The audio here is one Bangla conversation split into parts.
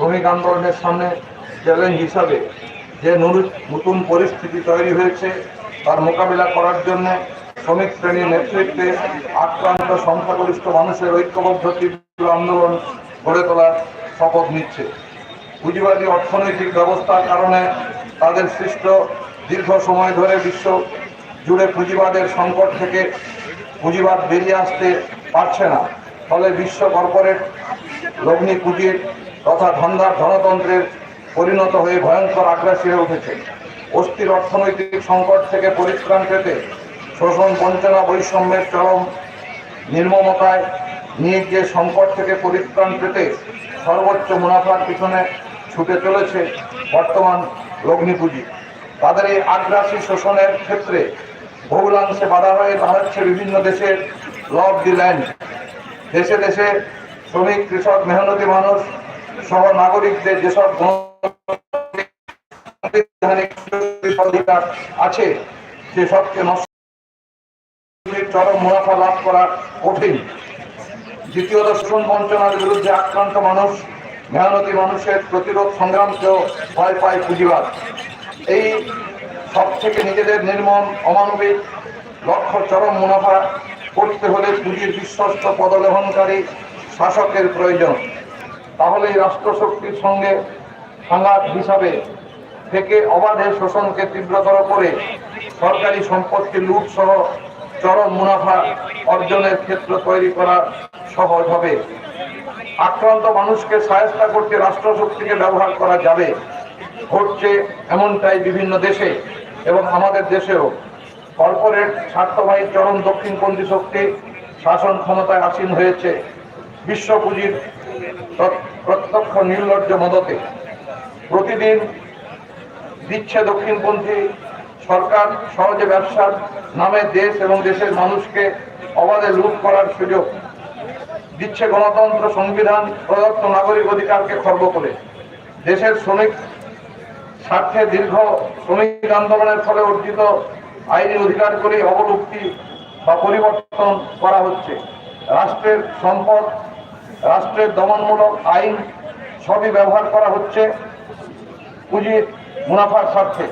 শ্রমিক আন্দোলনের সামনে চ্যালেঞ্জ হিসাবে যে নতুন পরিস্থিতি তৈরি হয়েছে, তার মোকাবিলা করার জন্য শ্রমিক শ্রেণির নেতৃত্বে আক্রান্ত সংখ্যাগরিষ্ঠ মানুষের ঐক্যবদ্ধ তীব্র আন্দোলন গড়ে তোলার শপথ নিচ্ছে। পুঁজিবাদী অর্থনৈতিক ব্যবস্থার কারণে তাদের সৃষ্ট দীর্ঘ সময় ধরে বিশ্ব জুড়ে পুঁজিবাদের সংকট থেকে পুঁজিবাদ বেরিয়ে আসতে পারছে না। ফলে বিশ্ব কর্পোরেট লগ্নি পুঁজির তথা ধন্দার ধনতন্ত্রের পরিণত হয়ে ভয়ঙ্কর আগ্রাসী হয়ে উঠেছে। অস্থির অর্থনৈতিক সংকট থেকে পরিত্রাণ পেতে শোষণ বঞ্চনা বৈষম্যের চরম নির্মমতায় নিয়ে গিয়ে সংকট থেকে পরিত্রাণ পেতে সর্বোচ্চ মুনাফার পিছনে ছুটে চলেছে বর্তমান লগ্নি পুঁজি তাদের এই আগ্রাসী শোষণের ক্ষেত্রে বহুলাংশে বাধা হয়ে দাঁড়াচ্ছে বিভিন্ন দেশের ল অফ দি ল্যান্ড দেশে দেশে শ্রমিক, কৃষক, মেহনতি মানুষ সহ নাগরিকদের যেসব অধিকার আছে, সেসবকে চরম মুনাফা লাভ করা কঠিন। দ্বিতীয়ত, শোষণ বঞ্চনার বিরুদ্ধে আক্রান্ত মানুষ, মেহনতি মানুষের প্রতিরোধ সংগ্রামকেও ভয় পায় পুঁজিবাদ। এই সব থেকে নিজেদের নির্মম, অমানবিক, লক্ষ্য চরম মুনাফা করতে হলে পুঁজির বিশ্বস্ত পদলেহনকারী শাসকের প্রয়োজন। তাহলে এই রাষ্ট্রশক্তির সঙ্গে সংঘাত হিসাবে থেকে অবাধে শোষণকে তীব্রতর করে সরকারি সম্পত্তি লুট সহ চরম মুনাফা অর্জনের ক্ষেত্র তৈরি করা সহজ হবে। আক্রান্ত মানুষকে সাহায্য করতে রাষ্ট্রশক্তিকে ব্যবহার করা যাবে। ঘটছে এমনটাই বিভিন্ন দেশে এবং আমাদের দেশেও। কর্পোরেট স্বার্থবাহী চরম দক্ষিণপন্থী শক্তি শাসন ক্ষমতায় আসীন হয়েছে। বিশ্ব পুঁজির প্রত্যক্ষ নির্লজ্জ মদতে প্রতিদিন দিচ্ছে দক্ষিণপন্থী সরকার, সহজে ব্যবসার নামে দেশ এবং দেশের মানুষকে অবাধে লুট করার সুযোগ। দিচ্ছে গণতন্ত্র সংবিধান, প্রদত্ত নাগরিক অধিকারকে খর্ব করে। দেশের শ্রমিক স্বার্থে দীর্ঘ শ্রমিক আন্দোলনের ফলে অর্জিত আইনি অধিকার করে অবলুপ্তি বা পরিবর্তন করা হচ্ছে। রাষ্ট্রের সম্পদ রাষ্ট্রের দমনমূলক আইন সবই ব্যবহার করা হচ্ছে পুঁজির মুনাফার স্বার্থে।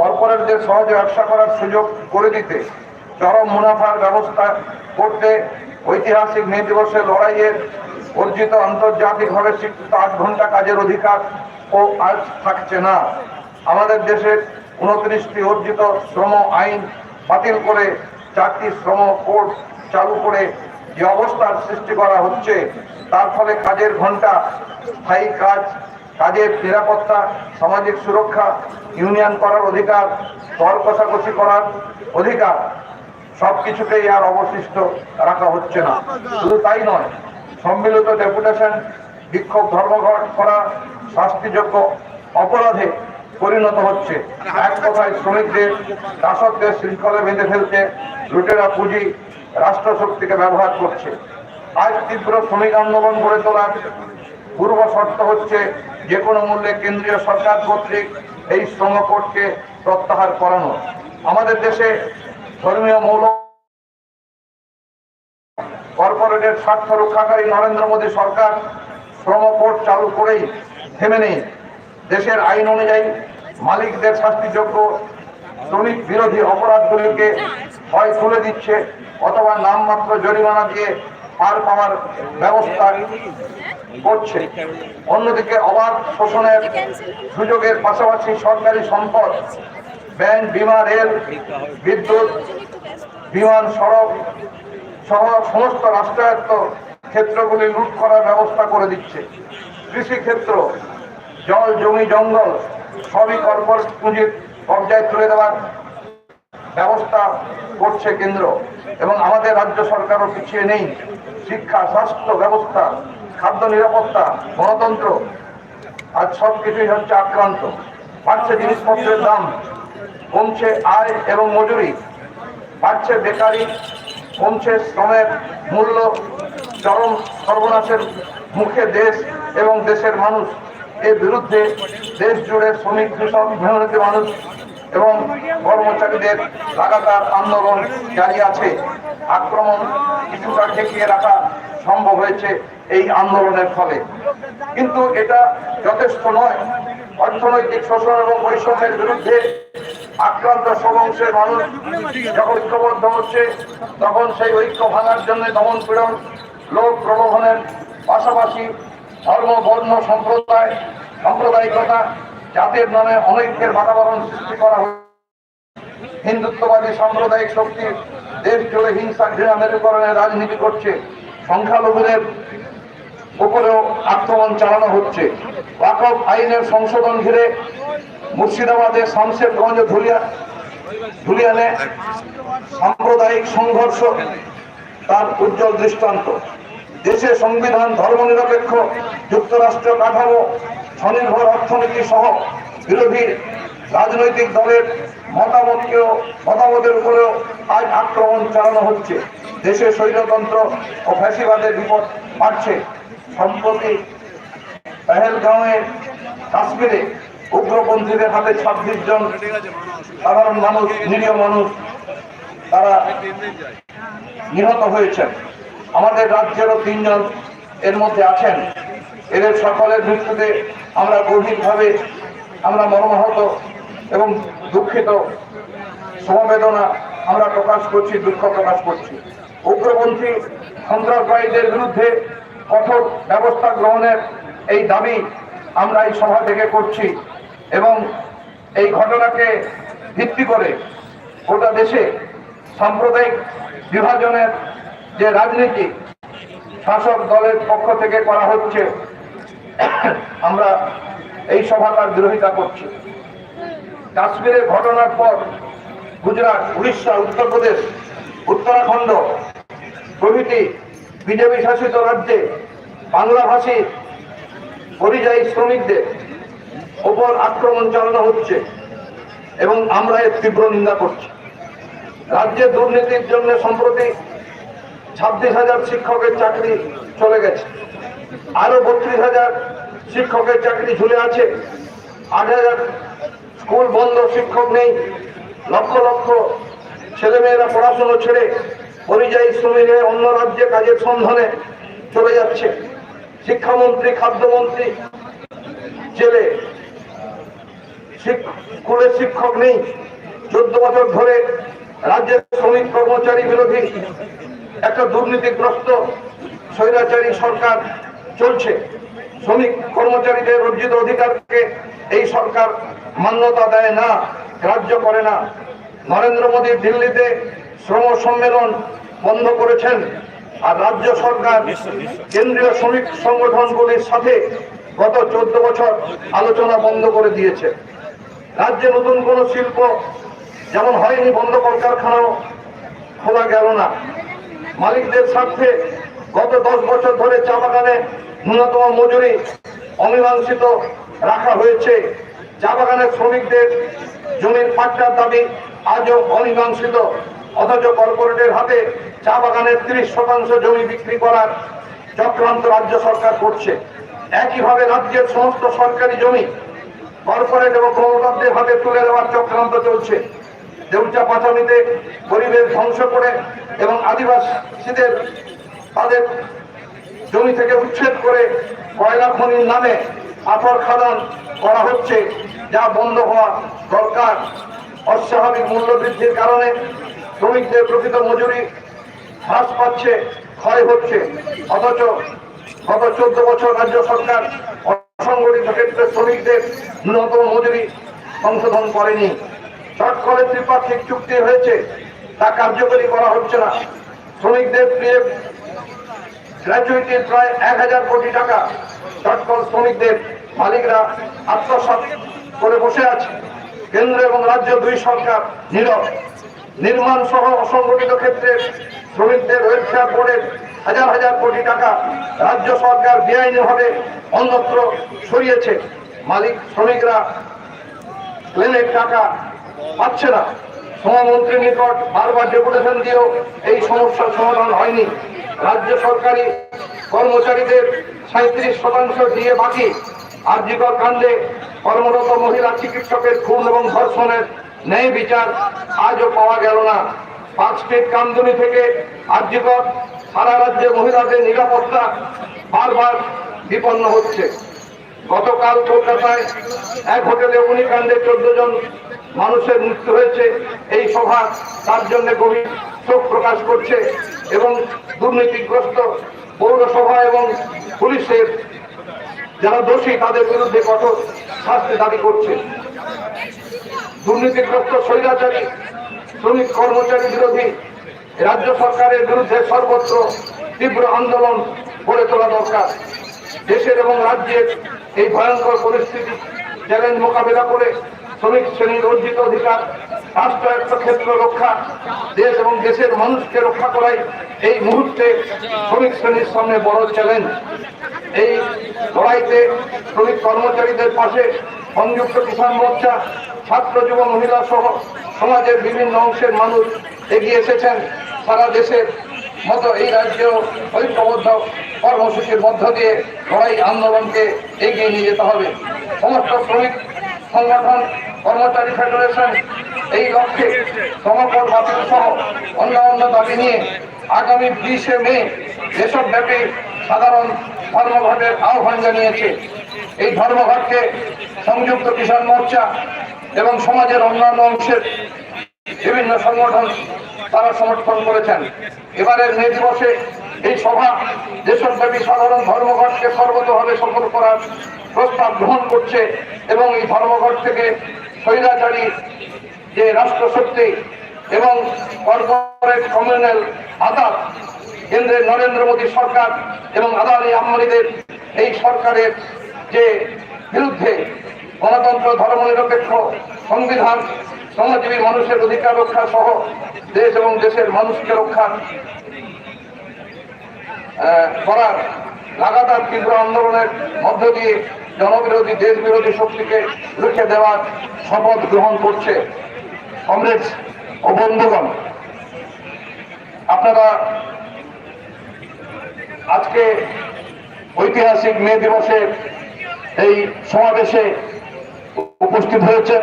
কর্পোরেটদের সহজে ব্যবসা করার সুযোগ করে দিতে চরম মুনাফার ব্যবস্থা করতে ঐতিহাসিক মে দিবসের লড়াইয়ের অর্জিত আন্তর্জাতিকভাবে স্বীকৃত আট ঘণ্টা কাজের অধিকার ও আজ থাকছে না। আমাদের দেশের উনত্রিশটি অর্জিত শ্রম আইন বাতিল করে চারটি শ্রম কোড চালু করে যে অবস্থার সৃষ্টি করা হচ্ছে তার ফলে কাজের ঘণ্টা স্থায়ী কাজ, কাজের নিরাপত্তা, সামাজিক সুরক্ষা, ইউনিয়ন করার অধিকার দর কষাকষি করার অধিকার সব কিছুকেই আর অবশিষ্ট রাখা হচ্ছে না। শুধু তাই নয়, সম্মিলিত ডেপুটেশন, বিক্ষোভ ধর্মঘট করা, শাস্তিযোগ্য অপরাধে পরিণত হচ্ছে। এক কথায় শ্রমিকদের, দাসত্বের শৃঙ্খলে বেঁধে ফেলতে লুটেরা পুঁজি রাষ্ট্রশক্তিকে ব্যবহার করছে। আজ তীব্র শ্রমিক আন্দোলন গড়ে তোলার পূর্ব শর্ত হচ্ছে যে কোনো মূল্যে কেন্দ্রীয় সরকার কর্তৃক এই শ্রম কোডকে প্রত্যাহার করানো। আমাদের দেশে ধর্মীয় মৌল কর্পোরেটের স্বার্থ রক্ষাকারী নরেন্দ্র মোদী সরকার শ্রম কোড চালু করেই থেমে নেই। দেশের আইন অনুযায়ী মালিকদের শাস্তিযোগ্য শ্রমিক বিরোধী অপরাধগুলিকে হয় তুলে দিচ্ছে অথবা নামমাত্র জরিমানা দিয়ে পার পাওয়ার ব্যবস্থা করছে। অন্যদিকে অবাধ শোষণের সুযোগের পাশাপাশি সরকারি সম্পদ, ব্যাংক, বিমা, রেল, বিদ্যুৎ, বিমান, সড়ক সহ সমস্ত রাষ্ট্রায়ত্ত ক্ষেত্রগুলি লুট করার ব্যবস্থা করে দিচ্ছে। কৃষিক্ষেত্র জল, জমি, জঙ্গল, সবই কর্পোরেট পুঁজির কবজায় তুলে দেওয়ার ব্যবস্থা করছে কেন্দ্র এবং আমাদের রাজ্য সরকারও পিছিয়ে নেই। শিক্ষা, স্বাস্থ্য ব্যবস্থা, খাদ্য নিরাপত্তা, গণতন্ত্র, আজ সব কিছুই হচ্ছে আক্রান্ত। বাড়ছে জিনিসপত্রের দাম, কমছে আয় এবং মজুরি, বাড়ছে বেকারি, কমছে শ্রমের মূল্য, চরম সর্বনাশের মুখে দেশ এবং দেশের মানুষ। এর বিরুদ্ধে দেশ জুড়ে শ্রমিক, কৃষক মানুষ এবং কর্মচারীদের লাগাতার আন্দোলন জারি আছে। আক্রমণ কিছুটা ঠেকিয়ে রাখা সম্ভব হয়েছে এই আন্দোলনের ফলে। কিন্তু এটা যথেষ্ট নয়। অর্থনৈতিক শোষণ এবং বৈষম্যের বিরুদ্ধে আক্রান্ত সব অংশের মানুষ যখন ঐক্যবদ্ধ হচ্ছে, তখন সেই ঐক্য ভাঙার জন্য দমন পীড়ন লোক প্রলোভনের পাশাপাশি ধর্ম, বর্ণ, সম্প্রদায়, সাম্প্রদায়িকতা জাতির নামে অনৈক্যের বাতাবরণ সৃষ্টি করা হয়েছে। হিন্দুত্ববাদী সাম্প্রদায়িক শক্তি দেশ জুড়ে হিংসা ঘৃণা মেরুকরণের রাজনীতি করছে। সংখ্যালঘুদের উপরেও আক্রমণ চালানো হচ্ছে। ওয়াকফ আইনের সংশোধন ঘিরে মুর্শিদাবাদের শামশেরগঞ্জ, ধুলিয়া ধুলিয়ানে সাম্প্রদায়িক সংঘর্ষ তার উজ্জ্বল দৃষ্টান্ত। দেশে সংবিধান, ধর্মনিরপেক্ষ, যুক্তরাষ্ট্র কাঠামো স্বনির্ভর অর্থনীতি সহ বিরোধী রাজনৈতিক দলের মতামতকেও, মতামতের উপরেও আজ আক্রমণ চালানো হচ্ছে। দেশে স্বৈরতন্ত্র ও ফ্যাসিবাদের বিপদ বাড়ছে। সম্প্রতি পেহেলগাঁওয়ে কাশ্মীরে উগ্রপন্থীদের হাতে ছাব্বিশ জন সাধারণ মানুষ, নিরীহ মানুষ তারা নিহত হয়েছেন। আমাদের রাজ্যেরও তিনজন এর মধ্যে আছেন। এদের সকলের মৃত্যুতে আমরা গভীরভাবে আমরা মর্মাহত এবং দুঃখিত। সমবেদনা আমরা প্রকাশ করছি, দুঃখ প্রকাশ করছি। উগ্রপন্থী সন্ত্রাসবাদীদের বিরুদ্ধে কঠোর ব্যবস্থা গ্রহণের এই দাবি আমরা এই সভা থেকে করছি এবং এই ঘটনাকে ভিত্তি করে গোটা দেশে সাম্প্রদায়িক বিভাজনের যে রাজনীতি শাসক দলের পক্ষ থেকে করা হচ্ছে আমরা এই সভা তার বিরোধিতা করছি। কাশ্মীরের ঘটনার পর গুজরাট, উড়িষ্যা, উত্তরপ্রদেশ, উত্তরাখণ্ড প্রভৃতি বিজেপি শাসিত রাজ্যে বাংলাভাষী পরিযায়ী শ্রমিকদের ওপর আক্রমণ চালানো হচ্ছে এবং আমরা এর তীব্র নিন্দা করছি। রাজ্যে দুর্নীতির জন্য সম্প্রতি ছাব্বিশ হাজার শিক্ষকের চাকরি চলে গেছে। আরও বত্রিশ হাজার শিক্ষকের চাকরি ঝুলে আছে। আট হাজার স্কুল বন্ধ, শিক্ষক নেই। লক্ষ লক্ষ ছেলেমেয়েরা পড়াশুনো ছেড়ে পরিযায়ী শ্রমিকে অন্য রাজ্যে কাজের সন্ধানে চলে যাচ্ছে। শিক্ষামন্ত্রী, খাদ্যমন্ত্রী জেলে স্কুলের শিক্ষক নেই। চোদ্দ বছর ধরে রাজ্যের শ্রমিক কর্মচারী বিরোধী একটা দুর্নীতিগ্রস্ত স্বৈরাচারী সরকার চলছে। শ্রমিক কর্মচারীদের অর্জিত অধিকারকে এই সরকার মান্যতা দেয় না, গ্রাহ্য করে না। নরেন্দ্র মোদী দিল্লিতে শ্রম সম্মেলন বন্ধ করেছেন আর রাজ্য সরকার কেন্দ্রীয় শ্রমিক সংগঠনগুলির সাথে গত চোদ্দ বছর আলোচনা বন্ধ করে দিয়েছে। রাজ্যে নতুন কোনো শিল্প যেমন হয়নি বন্ধ কলকারখানাও খোলা গেল না। মালিকদের স্বার্থে গত দশ বছর ধরে চা বাগানে ন্যূনতম মজুরি অমীমাংসিত রাখা হয়েছে। চা বাগানের শ্রমিকদের জমির পাট্টার দাবি আজও অমীমাংসিত। অথচ কর্পোরেটের হাতে চা বাগানের তিরিশ শতাংশ জমি বিক্রি করার চক্রান্ত রাজ্য সরকার করছে। একইভাবে রাজ্যের সমস্ত সরকারি জমি কর্পোরেট এবং প্রমোটারদের হাতে তুলে দেওয়ার চক্রান্ত চলছে। দেউচা পাচামিতে পরিবেশ ধ্বংস করে এবং আদিবাসীদের তাদের জমি থেকে উচ্ছেদ করে কয়লা খনির নামে আফর খাদান করা হচ্ছে, যা বন্ধ হওয়া দরকার। অস্বাভাবিক মূল্য বৃদ্ধির কারণে শ্রমিকদের প্রকৃত মজুরি হ্রাস পাচ্ছে, ক্ষয় হচ্ছে। অথচ গত চোদ্দ বছর রাজ্য সরকার অসংগঠিত ক্ষেত্রে শ্রমিকদের ন্যূনতম মজুরি সংশোধন করেনি। চট করে ত্রিপাক্ষিক চুক্তি হয়েছে, তা কার্যকরী করা হচ্ছে না। শ্রমিকদের পিএফ গ্র্যাচুইটির প্রায় এক হাজার কোটি টাকা চটকল শ্রমিকদের মালিকরা আত্মসাৎ করে বসে আছে। কেন্দ্র এবং রাজ্য দুই সরকার নীরব। নির্মাণ সহ অসংগঠিত ক্ষেত্রে শ্রমিকদের ওয়েলফেয়ার বোর্ডের হাজার হাজার কোটি টাকা রাজ্য সরকার বেআইনিভাবে অন্যত্র সরিয়েছে। মালিক, শ্রমিকরা ক্লেমের টাকা পাচ্ছে না। শ্রমমন্ত্রীর নিকট বারবার ডেপুটেশন দিয়েও এই সমস্যার সমাধান হয়নি। রাজ্য সরকারি কর্মচারীদের সাঁত্রিশ শতাংশ দিয়ে বাকি আর্যিকর কাণ্ডে কর্মরত মহিলা চিকিৎসকের খুন এবং ধর্ষণের ন্যায় বিচার আজও পাওয়া গেল না। পার্ক স্ট্রিট কামদুনি থেকে আর্যিকর সারা রাজ্যে মহিলাদের নিরাপত্তা বারবার বিপন্ন হচ্ছে। গতকাল কলকাতায় এক হোটেলে অগ্নিকাণ্ডে চোদ্দ জন মানুষের মৃত্যু হয়েছে, এই সভা তার জন্য গভীর শোক প্রকাশ করছে এবং দুর্নীতিগ্রস্ত পৌরসভা এবং পুলিশের যারা দোষী, তাদের বিরুদ্ধে কঠোর শাস্তি দাবি করছে। দুর্নীতিগ্রস্ত স্বৈরাচারী, শ্রমিক কর্মচারী বিরোধী রাজ্য সরকারের বিরুদ্ধে সর্বত্র তীব্র আন্দোলন গড়ে তোলা দরকার। দেশের এবং রাজ্যের এই ভয়ঙ্কর পরিস্থিতি, চ্যালেঞ্জ মোকাবেলা করে শ্রমিক শ্রেণির অর্জিত অধিকার রাষ্ট্রায়ত্ত ক্ষেত্র রক্ষা, দেশ এবং দেশের মানুষকে রক্ষা করাই এই মুহূর্তে শ্রমিক শ্রেণির সামনে বড় চ্যালেঞ্জ এই লড়াইতে শ্রমিক কর্মচারীদের পাশে সংযুক্ত কিষাণ মোর্চা, ছাত্র যুব মহিলা সহ সমাজের বিভিন্ন অংশের মানুষ এগিয়ে এসেছেন। সারা দেশের মতো এই রাজ্য ঐক্যবদ্ধ কর্মসূচির মধ্য দিয়ে লড়াই আন্দোলনকে এগিয়ে নিয়ে যেতে হবে। সমস্ত শ্রমিক সংগঠন কর্মচারী ফেডারেশন এই লক্ষ্যে সমকর বাতিল সহ অন্যান্য দাবি নিয়ে আগামী বিশে মে দেশব্যাপী সাধারণ ধর্মঘটের আহ্বান জানিয়েছে। এই ধর্মঘটকে সংযুক্ত কিষাণ মোর্চা এবং সমাজের অন্যান্য অংশের বিভিন্ন সংগঠন তারা সমর্থন করেছেন। এবারের মে দিবসে এই সভা দেশব্যাপী সাধারণ ধর্মঘটকে সর্বতভাবে সফল করার প্রস্তাব গ্রহণ করছে এবং এই ধর্মঘট থেকে স্বৈরাচারী যে রাষ্ট্রশক্তি এবং কর্পোরেট কমিউনাল আদাত কেন্দ্রের নরেন্দ্র মোদী সরকার এবং আদানি আম্বানিদের এই সরকারের যে বিরুদ্ধে গণতন্ত্র, ধর্মনিরপেক্ষ সংবিধান, শ্রমজীবী মানুষের অধিকার রক্ষা সহ দেশ এবং দেশের মানুষকে রক্ষা করার লাগাতার তীব্র আন্দোলনের মধ্য দিয়ে জনবিরোধী দেশ বিরোধী শক্তিকে রুখে দেওয়ার শপথ গ্রহণ করছে কংগ্রেস ও বন্ধুগণ। আপনারা আজকে ঐতিহাসিক মে দিবসে এই সমাবেশে উপস্থিত হয়েছেন।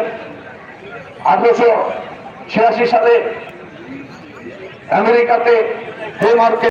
আঠারোশো ছিয়াশি সালে আমেরিকাতে হে মার্কে